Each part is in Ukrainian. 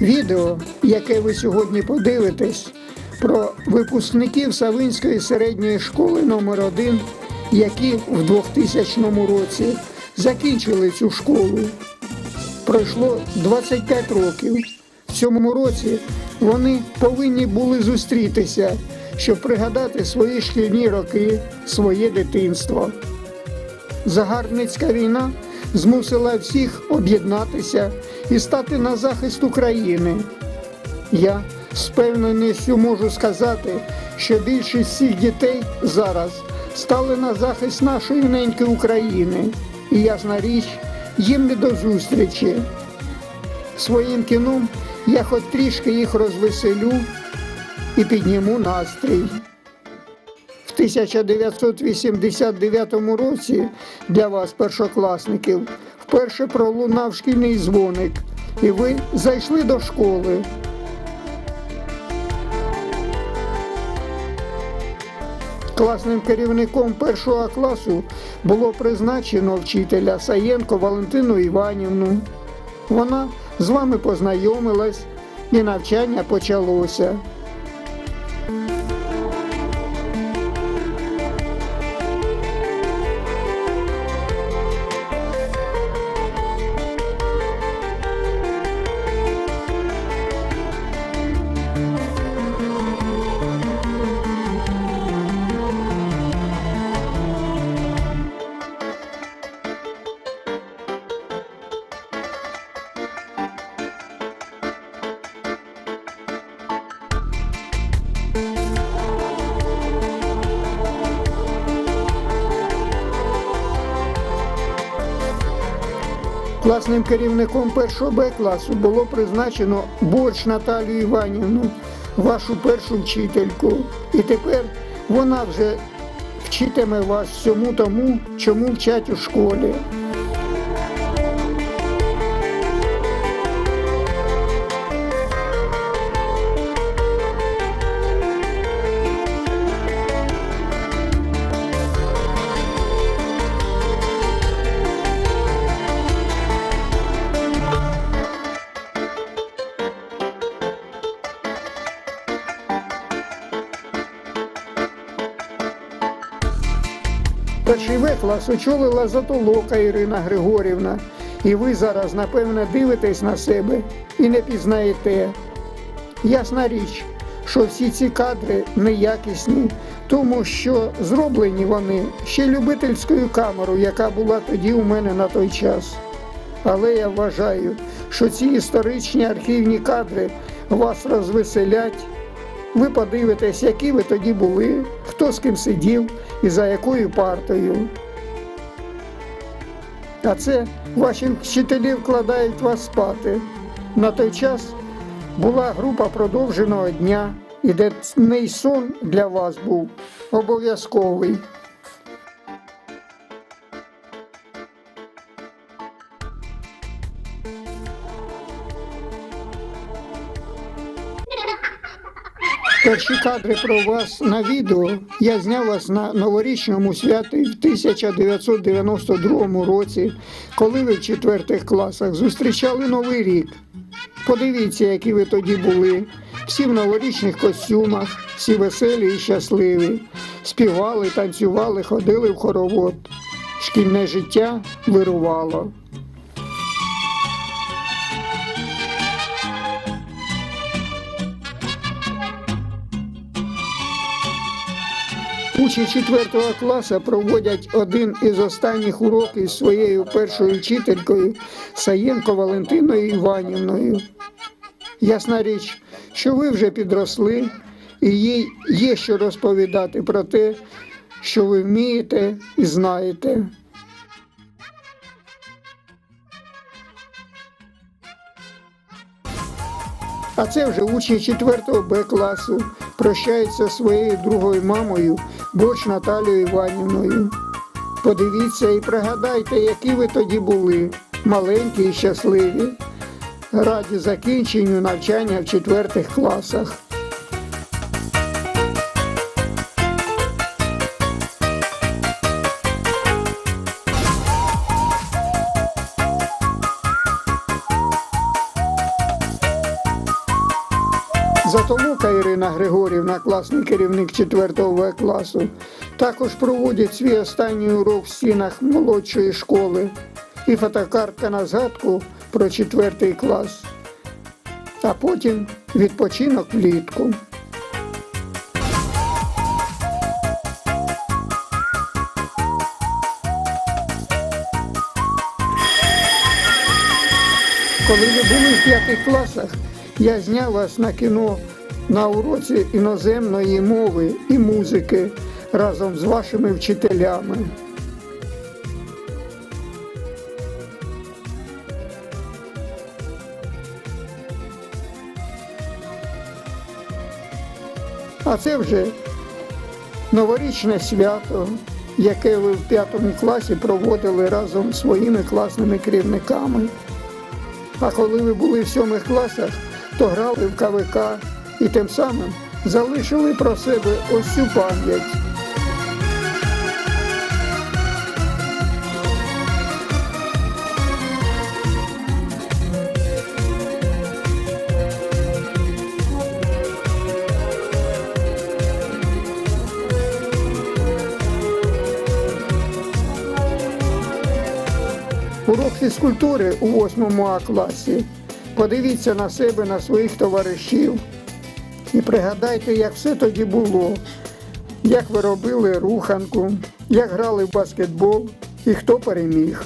Відео, яке ви сьогодні подивитесь, про випускників Савинської середньої школи номер 1 які в 2000 році закінчили цю школу. Пройшло 25 років. В цьому році вони повинні були зустрітися, щоб пригадати свої шкільні роки, своє дитинство. Загарбницька війна змусила всіх об'єднатися і стати на захист України. Я з певненістю можу сказати, що більшість всіх дітей зараз стали на захист нашої неньки України. І ясна річ, їм не до зустрічі. Своїм кіном я хоч трішки їх розвеселю і підніму настрій. В 1989 році для вас, першокласників, вперше пролунав шкільний дзвоник, і ви зайшли до школи. Класним керівником першого класу було призначено вчителя Саєнко Валентину Іванівну. Вона з вами познайомилась і навчання почалося. Класним керівником першого Б класу було призначено Борщ Наталію Іванівну, вашу першу вчительку. І тепер вона вже вчитиме вас всьому тому, чому вчать у школі. Перший В клас очолила Затолока Ірина Григорівна. І ви зараз, напевне, дивитесь на себе і не пізнаєте. Ясна річ, що всі ці кадри неякісні, тому що зроблені вони ще любительською камерою, яка була тоді у мене на той час. Але я вважаю, що ці історичні архівні кадри вас розвеселять. Ви подивитесь, які ви тоді були, хто з ким сидів і за якою партою. А це ваші вчителі вкладають вас спати. На той час була група продовженого дня, і денний сон для вас був обов'язковий. Перші кадри про вас на відео я зняв вас на новорічному святі в 1992 році, коли ви в четвертих класах зустрічали Новий рік. Подивіться, які ви тоді були. Всі в новорічних костюмах, всі веселі і щасливі. Співали, танцювали, ходили в хоровод. Шкільне життя вирувало. Учні 4 класу проводять один із останніх уроків з своєю першою вчителькою Саєнко Валентиною Іванівною. Ясна річ, що ви вже підросли, і їй є що розповідати про те, що ви вмієте і знаєте. А це вже учні 4 Б класу прощаються своєю другою мамою Борщ Наталією Іванівною. Подивіться і пригадайте, які ви тоді були, маленькі і щасливі, раді закінченню навчання в четвертих класах. Ірина Григорівна, класний керівник 4 В класу, також проводить свій останній урок в стінах молодшої школи. І фотокартка на згадку про 4 клас, а потім відпочинок влітку. Коли ви були в п'ятих класах, я зняв вас на кіно на уроці іноземної мови і музики разом з вашими вчителями. А це вже новорічне свято, яке ви в п'ятому класі проводили разом з своїми класними керівниками. А коли ви були в сьомих класах, то грали в КВК і тим самим залишили про себе ось цю пам'ять. Урок фізкультури у 8 А класі. Подивіться на себе, на своїх товаришів і пригадайте, як все тоді було, як ви робили руханку, як грали в баскетбол і хто переміг.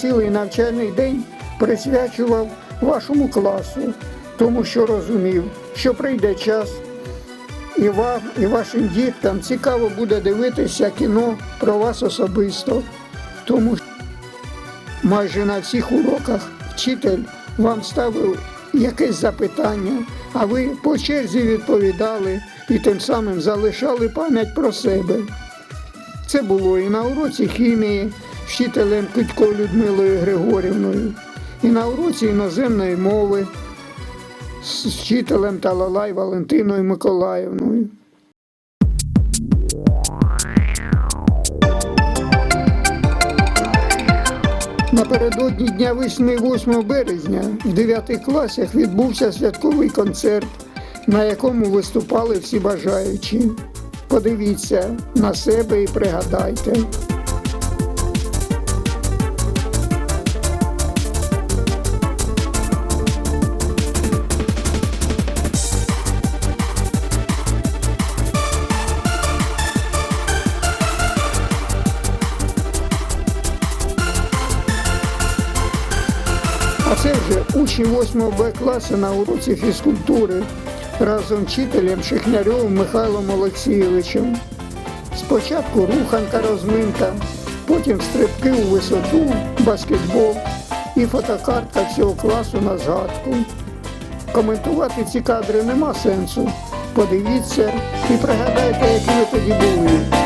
Цілий навчальний день присвячував вашому класу, тому що розумів, що прийде час, і вам, і вашим діткам цікаво буде дивитися кіно про вас особисто. Тому що майже на всіх уроках вчитель вам ставив якесь запитання, а ви по черзі відповідали і тим самим залишали пам'ять про себе. Це було і на уроці хімії вчителем Китько Людмилою Григорівною, і на уроці іноземної мови з вчителем Талалай Валентиною Миколаївною. Напередодні дня весни 8 березня в 9 класах відбувся святковий концерт, на якому виступали всі бажаючі. Подивіться на себе і пригадайте. А це вже учні 8 Б класу на уроці фізкультури разом з вчителем Шихнярьовим Михайлом Олексійовичем. Спочатку руханка розминка, потім стрибки у висоту, баскетбол і фотокартка всього класу на згадку. Коментувати ці кадри нема сенсу. Подивіться і пригадайте, які ви тоді були.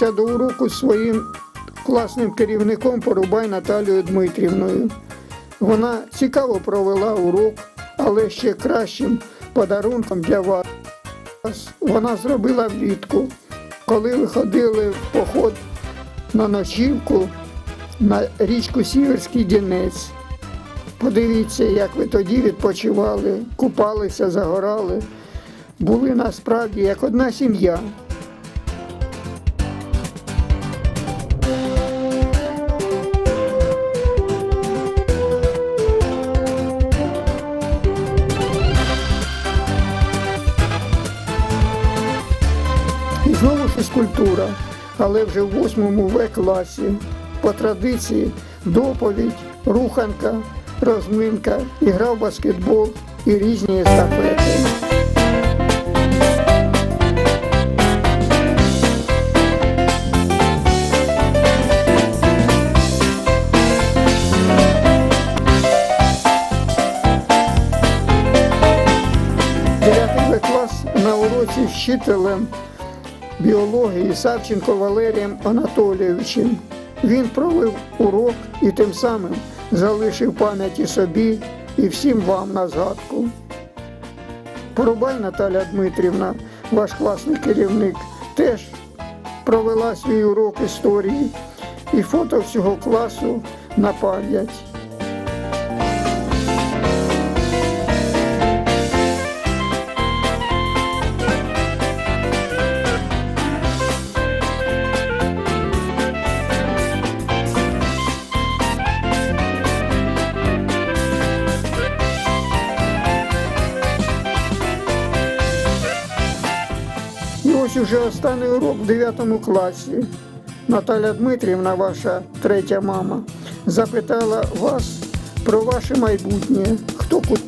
Готується до уроку з своїм класним керівником Порубай Наталією Дмитрівною. Вона цікаво провела урок, але ще кращим подарунком для вас вона зробила влітку, коли ви ходили в поход на ночівку на річку Сіверський Дінець. Подивіться, як ви тоді відпочивали, купалися, загорали. Були насправді як одна сім'я. Але вже в восьмому В класі. По традиції доповідь, руханка, розминка, ігра в баскетбол і різні естафети. Дев'ятий клас на уроці вчителем біології Савченко Валерієм Анатолійовичем. Він провів урок і тим самим залишив пам'яті собі і всім вам на згадку. Порубай Наталя Дмитрівна, ваш класний керівник, теж провела свій урок історії і фото всього класу на пам'ять. Ось уже останній урок в 9 класі. Наталя Дмитрівна, ваша третя мама, запитала вас про ваше майбутнє. Хто куди?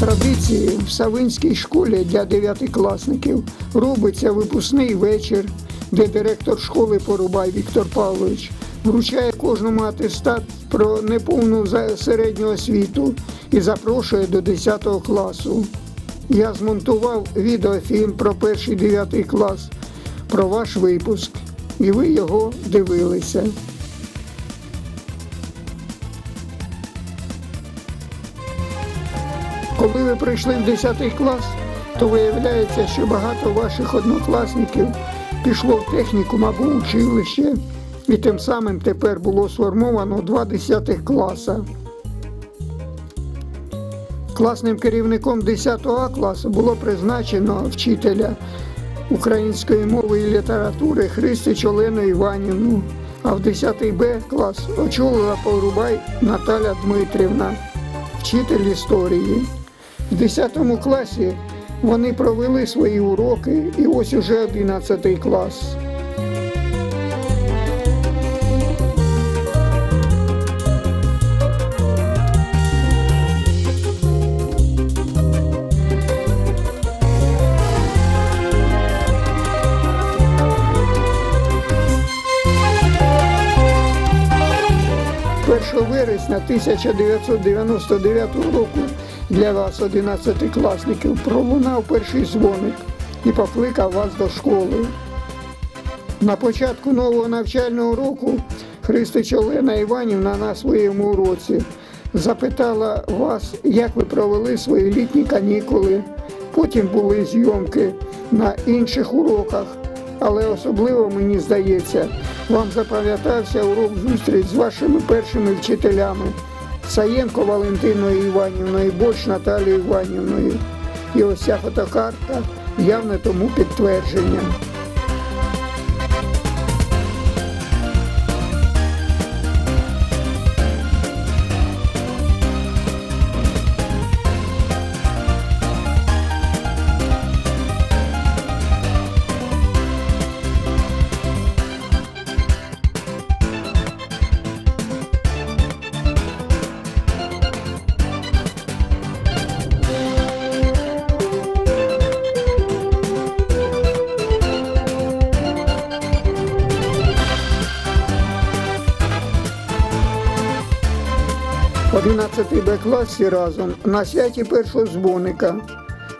Традиції в Савинській школі для дев'ятикласників робиться випускний вечір, де директор школи Порубай Віктор Павлович вручає кожному атестат про неповну середню освіту і запрошує до 10 класу. Я змонтував відеофільм про перший 9 клас, про ваш випуск, і ви його дивилися. Коли ви прийшли в 10 клас, то виявляється, що багато ваших однокласників пішло в технікум або училище, і тим самим тепер було сформовано два 10 класа. Класним керівником 10 А класу було призначено вчителя української мови і літератури Христич Олену Іванівну, а в 10 Б клас очолила Порубай Наталя Дмитрівна, вчитель історії. В 10 класі вони провели свої уроки, і ось уже 11 клас. Першого вересня 1999 року для вас, 11-класників, пролунав перший дзвоник і покликав вас до школи. На початку нового навчального року Христич Олена Іванівна на своєму уроці запитала вас, як ви провели свої літні канікули. Потім були зйомки на інших уроках, але особливо мені здається, вам запам'ятався урок зустріч з вашими першими вчителями Саєнко Валентиною Іванівною, Борщ Наталією Іванівною. І ось ця фотокарта явне тому підтвердження. 11 Б класі разом на святі першого дзвоника.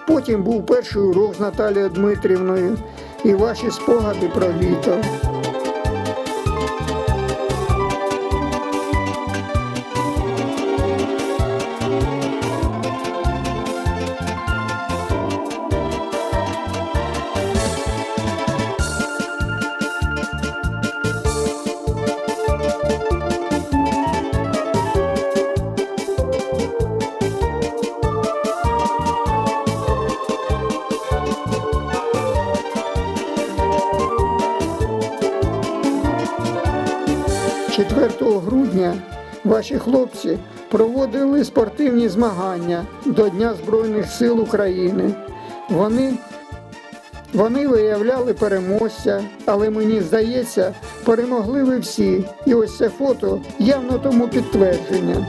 Потім був перший урок з Наталією Дмитрівною і ваші спогади про літо. – грудня ваші хлопці проводили спортивні змагання до Дня Збройних сил України. Вони, вони виявляли переможця, але мені здається, перемогли ви всі. І ось це фото явно тому підтвердження.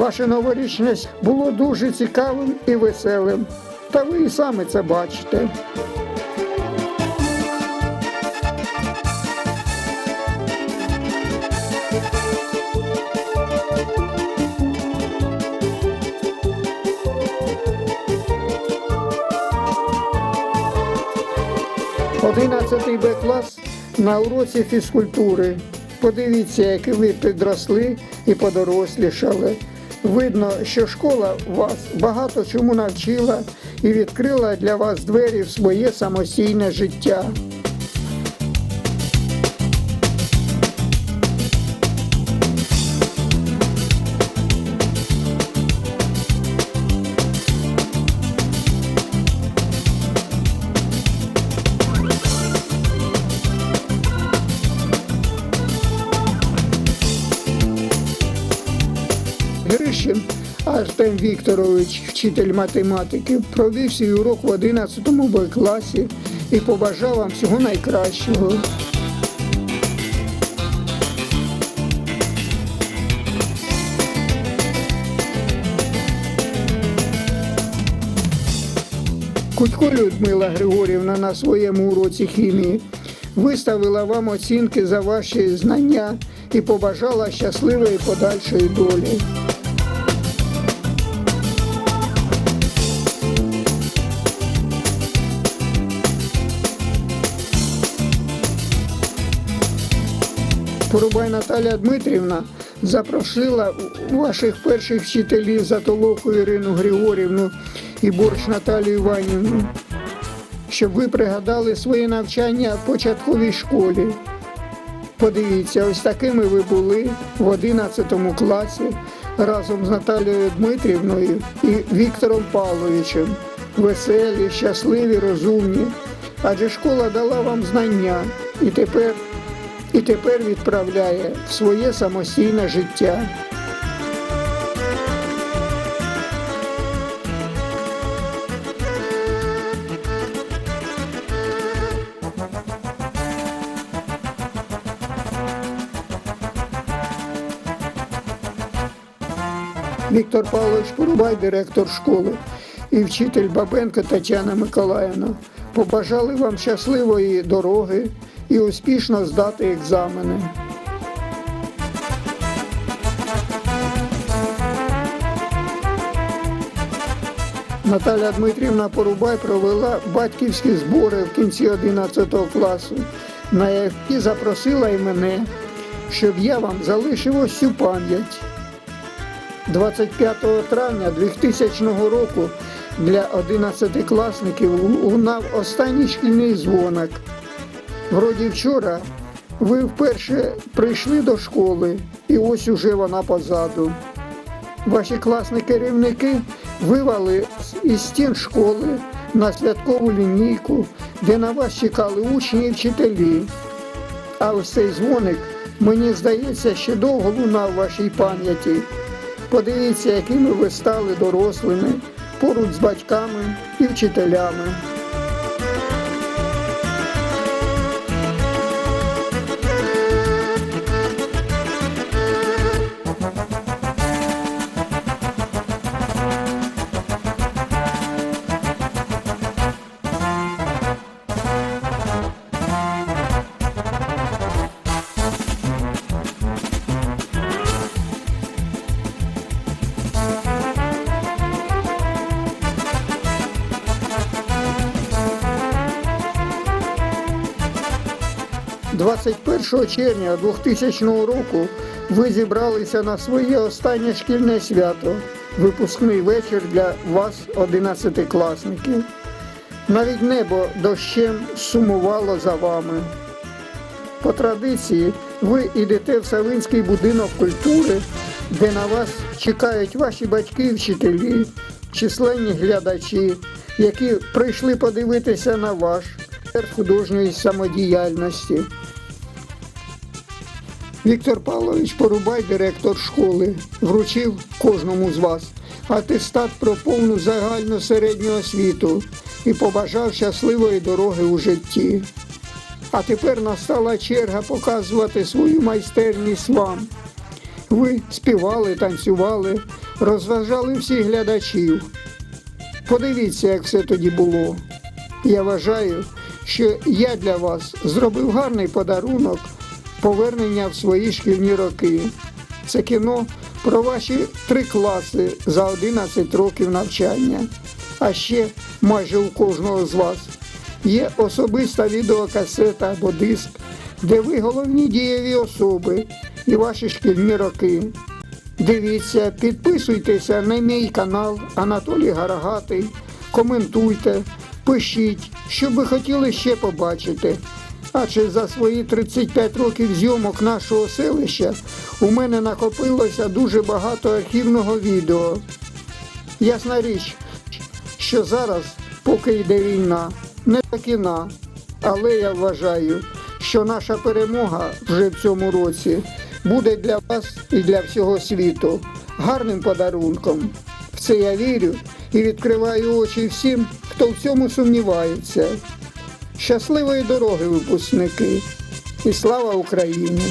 Ваше новорічне було дуже цікавим і веселим. Та ви і самі це бачите. Одинадцятий Б клас на уроці фізкультури. Подивіться, як ви підросли і подорослішали. Видно, що школа вас багато чому навчила і відкрила для вас двері в своє самостійне життя. Артем Вікторович, вчитель математики, провів свій урок в 11 Б класі і побажав вам всього найкращого. Кутько Людмила Григорівна на своєму уроці хімії виставила вам оцінки за ваші знання і побажала щасливої подальшої долі. Порубай Наталя Дмитрівна запросила ваших перших вчителів Затолоку Ірину Григорівну і Борщ Наталію Іванівну, щоб ви пригадали своє навчання в початковій школі. Подивіться, ось такими ви були в 11 класі разом з Наталією Дмитрівною і Віктором Павловичем. Веселі, щасливі, розумні. Адже школа дала вам знання і тепер, і тепер відправляє в своє самостійне життя. Віктор Павлович Порубай, директор школи, і вчитель Бабенко Тетяна Миколаївна побажали вам щасливої дороги і успішно здати екзамени. Наталя Дмитрівна Порубай провела батьківські збори в кінці 11 класу, на які запросила і мене, щоб я вам залишив ось цю пам'ять. 25 травня 2000 року для 11-класників лунав останній шкільний дзвоник. Вроді вчора ви вперше прийшли до школи, і ось уже вона позаду. Ваші класні керівники вивели із стін школи на святкову лінійку, де на вас чекали учні і вчителі. А ось цей дзвоник, мені здається, ще довго лунав в вашій пам'яті. Подивіться, якими ви стали дорослими поруч з батьками і вчителями. 21 червня 2000 року ви зібралися на своє останнє шкільне свято, випускний вечір для вас, 11-класників. Навіть небо дощем сумувало за вами. По традиції ви йдете в Савинський будинок культури, де на вас чекають ваші батьки вчителі, численні глядачі, які прийшли подивитися на ваш художньої самодіяльності. Віктор Павлович Порубай, директор школи, вручив кожному з вас атестат про повну загальну середню освіту і побажав щасливої дороги у житті. А тепер настала черга показувати свою майстерність вам. Ви співали, танцювали, розважали всіх глядачів. Подивіться, як все тоді було. Я вважаю, що я для вас зробив гарний подарунок повернення в свої шкільні роки. Це кіно про ваші три класи за 11 років навчання. А ще майже у кожного з вас є особиста відеокасета або диск, де ви головні дієві особи і ваші шкільні роки. Дивіться, підписуйтеся на мій канал Анатолій Гарагатий, коментуйте, пишіть, що ви хотіли ще побачити. Адже за свої 35 років зйомок нашого селища у мене накопилося дуже багато архівного відео. Ясна річ, що зараз, поки йде війна, не до кіна. Але я вважаю, що наша перемога вже в цьому році буде для вас і для всього світу гарним подарунком. В це я вірю і відкриваю очі всім, хто в цьому сумнівається. Щасливої дороги, випускники! І слава Україні!